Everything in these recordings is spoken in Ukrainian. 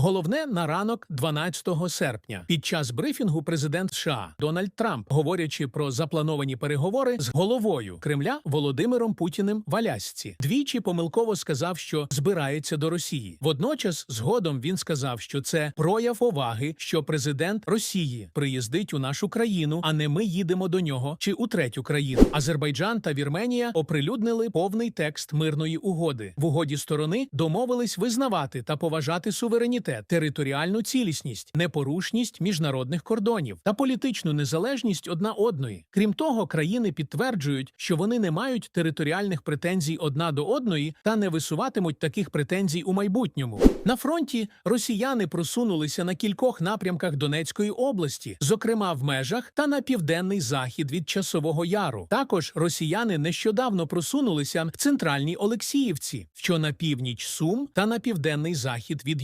Головне на ранок 12 серпня. Під час брифінгу президент США Дональд Трамп, говорячи про заплановані переговори з головою Кремля Володимиром Путіним в Алясці, двічі помилково сказав, що збирається до Росії. Водночас, згодом він сказав, що це прояв поваги, що президент Росії приїздить у нашу країну, а не ми їдемо до нього чи у третю країну. Азербайджан та Вірменія оприлюднили повний текст мирної угоди. В угоді сторони домовились визнавати та поважати суверенітет, територіальну цілісність, непорушність міжнародних кордонів та політичну незалежність одна одної. Крім того, країни підтверджують, що вони не мають територіальних претензій одна до одної та не висуватимуть таких претензій у майбутньому. На фронті росіяни просунулися на кількох напрямках Донецької області, зокрема в межах та на південний захід від часового яру. Також росіяни нещодавно просунулися в центральній Олексіївці, що на північ Сум та на південний захід від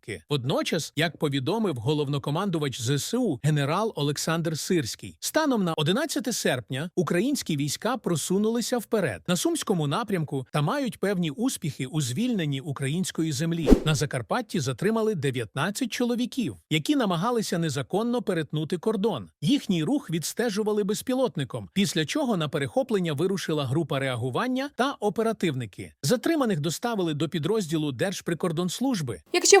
Юнаківки. Водночас, як повідомив головнокомандувач ЗСУ генерал Олександр Сирський, станом на 11 серпня українські війська просунулися вперед на сумському напрямку та мають певні успіхи у звільненні української землі. На Закарпатті затримали 19 чоловіків, які намагалися незаконно перетнути кордон. Їхній рух відстежували безпілотником, після чого на перехоплення вирушила група реагування та оперативники. Затриманих доставили до підрозділу Держприкордонслужби. Якщо